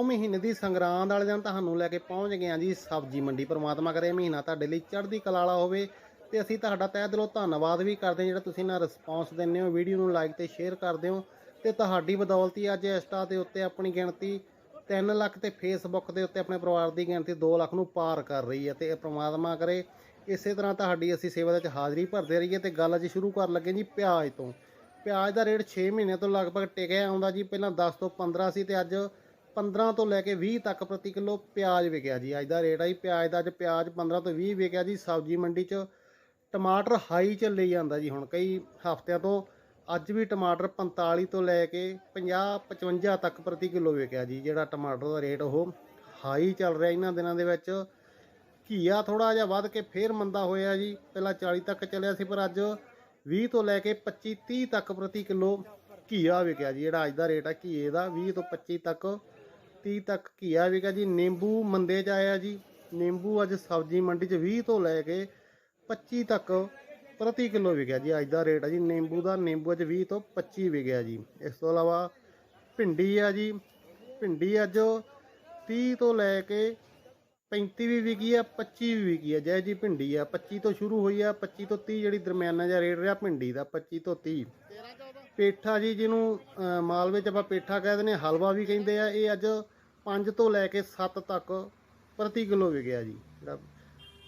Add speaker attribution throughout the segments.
Speaker 1: ਉਹ ਮਹੀਨੇ ਦੀ ਸੰਗਰਾਂਦ ਵਾਲੇ ਦਿਨ ਤੁਹਾਨੂੰ ਲੈ ਕੇ ਪਹੁੰਚ ਗਏ ਹਾਂ ਜੀ ਸਬਜ਼ੀ ਮੰਡੀ। ਪ੍ਰਮਾਤਮਾ ਕਰੇ ਮਹੀਨਾ ਤੁਹਾਡੇ ਲਈ ਚੜ੍ਹਦੀ ਕਲਾ ਵਾਲਾ ਹੋਵੇ ਤੇ ਅਸੀਂ ਤੁਹਾਡਾ ਤਹਿ ਦਿਲੋਂ ਧੰਨਵਾਦ ਵੀ ਕਰਦੇ ਹਾਂ। ਜਿਹੜਾ ਤੁਸੀਂ ਨਾ ਰਿਸਪੌਂਸ ਦਿੰਦੇ ਹੋ, ਵੀਡੀਓ ਨੂੰ ਲਾਈਕ ਤੇ ਸ਼ੇਅਰ ਕਰਦੇ ਹੋ ਤੇ ਤੁਹਾਡੀ ਬਦੌਲਤ ਹੀ ਅੱਜ ਇੰਸਟਾ ਦੇ ਉੱਤੇ ਆਪਣੀ ਗਿਣਤੀ 3 ਲੱਖ ਤੇ ਫੇਸਬੁੱਕ ਦੇ ਉੱਤੇ ਆਪਣੇ ਪਰਿਵਾਰ ਦੀ ਗਿਣਤੀ 2 ਲੱਖ ਨੂੰ ਪਾਰ ਕਰ ਰਹੀ ਹੈ ਤੇ ਇਹ ਪ੍ਰਮਾਤਮਾ ਕਰੇ ਇਸੇ ਤਰ੍ਹਾਂ ਤੁਹਾਡੀ ਅਸੀਂ ਸੇਵਾ ਦੇ ਵਿੱਚ ਹਾਜ਼ਰੀ ਭਰਦੇ ਰਹੀਏ ਤੇ ਗੱਲ ਅੱਜ ਸ਼ੁਰੂ ਕਰਨ ਲੱਗੇ ਜੀ ਪਿਆਜ਼ ਤੋਂ। ਪਿਆਜ਼ ਦਾ ਰੇਟ 6 ਮਹੀਨਿਆਂ ਤੋਂ ਲਗਭਗ ਟਿਕਿਆ ਆਉਂਦਾ ਜੀ। ਪਹਿਲਾਂ 10 ਤੋਂ 15 ਸੀ ਤੇ ਅੱਜ 15 ਤੋਂ ਲੈ ਕੇ 20 ਤੱਕ ਪ੍ਰਤੀ ਕਿਲੋ ਪਿਆਜ਼ ਵਿਕਿਆ ਜੀ। ਅੱਜ ਦਾ ਰੇਟ ਆ ਜੀ, ਪਿਆਜ਼ ਦਾ ਅੱਜ ਪਿਆਜ਼ 15 ਤੋਂ 20 ਵਿਕਿਆ ਜੀ। ਸਬਜ਼ੀ ਮੰਡੀ 'ਚ ਟਮਾਟਰ ਹਾਈ 'ਚ ਲਈ ਜਾਂਦਾ ਜੀ ਹੁਣ। ਕਈ ਹਫ਼ਤਿਆਂ ਤੋਂ ਅੱਜ ਵੀ ਟਮਾਟਰ 45 ਤੋਂ ਲੈ ਕੇ 50 55 ਤੱਕ ਪ੍ਰਤੀ ਕਿਲੋ ਵਿਕਿਆ ਜੀ। ਜਿਹੜਾ ਟਮਾਟਰ ਦਾ ਰੇਟ ਉਹ ਹਾਈ ਚੱਲ ਰਿਹਾ ਇਹਨਾਂ ਦਿਨਾਂ ਦੇ ਵਿੱਚ। ਘੀਆ ਥੋੜਾ ਜਿਹਾ ਵੱਧ ਕੇ ਫੇਰ ਮੰਦਾ ਹੋਇਆ ਜੀ। ਪਹਿਲਾਂ 40 ਤੱਕ ਚੱਲਿਆ ਸੀ, ਪਰ ਅੱਜ 20 ਤੋਂ ਲੈ ਕੇ 25 30 ਤੱਕ ਪ੍ਰਤੀ ਕਿਲੋ ਘੀਆ ਵਿਕਿਆ ਜੀ। ਜਿਹੜਾ ਅੱਜ ਦਾ ਰੇਟ ਆ, ਘੀਏ ਦਾ 20 ਤੋਂ 25 ਤੱਕ 30 ਤੱਕ ਘੀਆ ਵਿਕਾ ਜੀ। ਨਿੰਬੂ ਮੰਦੇ ਚ ਆਇਆ ਜੀ। ਨਿੰਬੂ ਅੱਜ ਸਬਜ਼ੀ ਮੰਡੀ ਚ 20 ਤੋਂ ਲੈ ਕੇ 25 ਤੱਕ ਪ੍ਰਤੀ ਕਿਲੋ ਵਿਕਿਆ ਜੀ। ਅੱਜ ਦਾ ਰੇਟ ਆ ਜੀ, ਨਿੰਬੂ ਦਾ ਨਿੰਬੂ ਅੱਜ 20 ਤੋਂ 25 ਵਿਕਿਆ ਜੀ। ਇਸ ਤੋਂ ਇਲਾਵਾ ਭਿੰਡੀ ਆ ਜੀ। ਭਿੰਡੀ ਅੱਜ 30 ਤੋਂ ਲੈ ਕੇ 35 ਵੀ ਵਿਕੀ ਆ 25 ਵੀ ਵਿਕੀ ਆ। ਜੈ ਜੀ ਭਿੰਡੀ ਆ 25 ਤੋਂ ਸ਼ੁਰੂ ਹੋਈ ਆ 25 ਤੋਂ 30 ਜਿਹੜੀ ਦਰਮਿਆਨਾ ਜਿਹਾ ਰੇਟ ਰਿਹਾ ਭਿੰਡੀ ਦਾ 25 ਤੋਂ 30 ਪੇਠਾ ਜੀ ਜਿਹਨੂੰ ਅਹ, ਮਾਲਵੇ ਚ ਆਪਾਂ ਪੇਠਾ ਕਹਿ ਦਿੰਦੇ ਹਾਂ ਹਲਵਾ ਵੀ ਕਹਿੰਦੇ ਆ ਇਹ ਅੱਜ 5 ਤੋਂ ਲੈ ਕੇ 7 ਤੱਕ ਪ੍ਰਤੀ ਕਿਲੋ ਵਿਕਿਆ ਜੀ। ਜਿਹੜਾ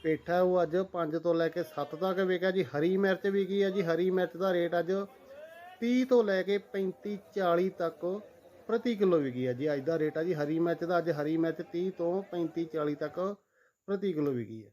Speaker 1: ਪੇਠਾ ਉਹ ਅੱਜ 5 ਤੋਂ ਲੈ ਕੇ 7 ਤੱਕ ਵਿਕਿਆ ਜੀ। ਹਰੀ ਮਿਰਚ ਵਿਕੀ ਆ ਜੀ ਹਰੀ ਮਿਰਚ ਦਾ ਰੇਟ ਅੱਜ 30 ਤੋਂ ਲੈ ਕੇ 35 40 ਤੱਕ ਪ੍ਰਤੀ ਕਿਲੋ ਵਿਕੀ ਆ ਜੀ। ਅੱਜ ਦਾ ਰੇਟ ਆ ਜੀ ਹਰੀ ਮਿਰਚ ਦਾ ਅੱਜ ਹਰੀ ਮਿਰਚ 30 ਤੋਂ 35 40 ਤੱਕ ਪ੍ਰਤੀ ਕਿਲੋ ਵਿਕੀ ਆ।